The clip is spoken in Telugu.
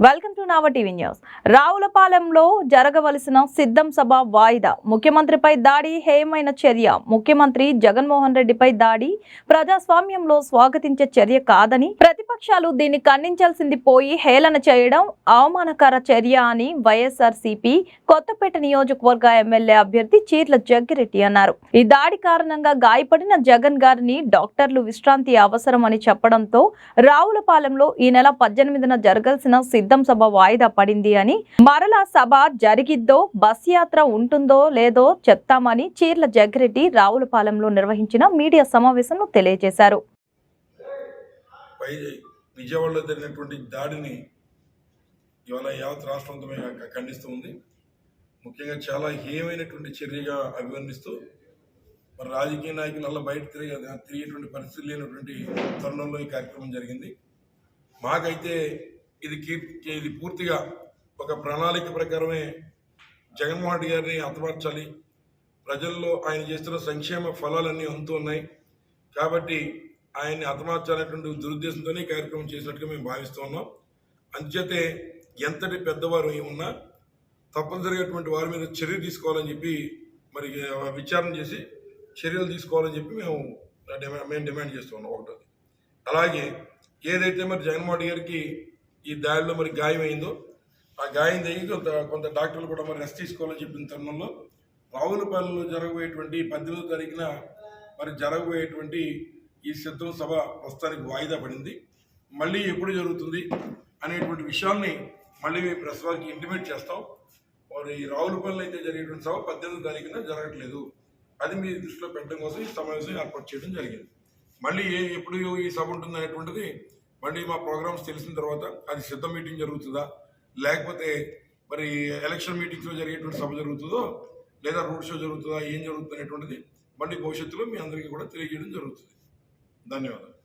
Welcome to Nava TV news రావులపాలెంలో జరగవలసిన సిద్ధం సభ వాయిదా. ముఖ్యమంత్రిపై దాడి హేయమైన చర్య. ముఖ్యమంత్రి జగన్మోహన్ రెడ్డిపై దాడి. ప్రజాస్వామ్యంలో స్వాగతించే చర్య కాదని విపక్షాలు దీన్ని ఖండించాల్సింది పోయి హేళన చేయడం అవమానకర చర్య అని వైఎస్ఆర్సీపీ కొత్తపేట నియోజకవర్గ ఎమ్మెల్యే అభ్యర్థి చీర్ల జగ్గిరెడ్డి అన్నారు. ఈ దాడి కారణంగా గాయపడిన జగన్ గారిని డాక్టర్లు విశ్రాంతి అవసరం అని చెప్పడంతో రావులపాలెంలో ఈ నెల పద్దెనిమిదిన జరగాల్సిన సిద్ధం సభ వాయిదా పడింది అని మరలా సభ జరిగిద్దో బస్ యాత్ర ఉంటుందో లేదో చెప్తామని చీర్ల జగ్గిరెడ్డి రావులపాలెంలో నిర్వహించిన మీడియా సమావేశంలో తెలియజేశారు. పై విజయవాడలో జరిగినటువంటి దాడిని ఇవాళ యావత్ రాష్ట్రంతో ఖండిస్తూ ఉంది. ముఖ్యంగా చాలా హేయమైనటువంటి చర్యగా అభివర్ణిస్తూ మరి రాజకీయ నాయకులు అలా బయట తిరిగి తిరిగేటువంటి పరిస్థితి లేనటువంటి తరుణంలో ఈ కార్యక్రమం జరిగింది. మాకైతే ఇది కీర్తి ఇది పూర్తిగా ఒక ప్రణాళిక ప్రకారమే జగన్మోహన్ రెడ్డి గారిని హతమార్చాలి. ప్రజల్లో ఆయన చేస్తున్న సంక్షేమ ఫలాలన్నీ అందుతూ ఉన్నాయి. కాబట్టి ఆయన్ని హతమార్చాలనేటువంటి దురుద్దేశంతోనే కార్యక్రమం చేసినట్టుగా మేము భావిస్తూ ఉన్నాం. అంచేతే ఎంతటి పెద్దవారు ఏమున్నా ఉన్నా తప్పనిసరిగాటువంటి వారి మీద చర్య తీసుకోవాలని చెప్పి మరి విచారణ చేసి చర్యలు తీసుకోవాలని చెప్పి మేము డిమాండ్ మేము డిమాండ్ చేస్తున్నాం ఒకటోది. అలాగే ఏదైతే మరి జగన్మోహన్ గారికి ఈ దాడిలో మరి గాయం అయిందో ఆ గాయం తగ్గి కొంత కొంత డాక్టర్లు కూడా మరి రెస్ట్ తీసుకోవాలని చెప్పిన తరుణంలో రావులపల్లిలో జరగబోయేటువంటి పద్దెనిమిదో తారీఖున మరి జరగబోయేటువంటి ఈ సిద్ధం సభ ప్రస్తుతానికి వాయిదా పడింది. మళ్ళీ ఎప్పుడు జరుగుతుంది అనేటువంటి విషయాల్ని మళ్ళీ మేము ప్రెస్ వారికి ఇంటిమేట్ చేస్తాం. మరి ఈ రావులపల్లి అయితే జరిగేటువంటి సభ పద్దెనిమిది తారీఖున జరగట్లేదు. అది మీ దృష్టిలో పెట్టడం కోసం ఈ సమావేశం ఏర్పాటు చేయడం జరిగింది. మళ్ళీ ఏ ఎప్పుడు ఈ సభ ఉంటుంది అనేటువంటిది మళ్ళీ మా ప్రోగ్రామ్స్ తెలిసిన తర్వాత అది సిద్ధ మీటింగ్ జరుగుతుందా? లేకపోతే మరి ఎలక్షన్ మీటింగ్స్లో జరిగేటువంటి సభ జరుగుతుందో లేదా రోడ్ షో జరుగుతుందా? ఏం జరుగుతుంది అనేటువంటిది మళ్ళీ భవిష్యత్తులో మీ అందరికీ కూడా తెలియజేయడం జరుగుతుంది. ధన్యవాదాలు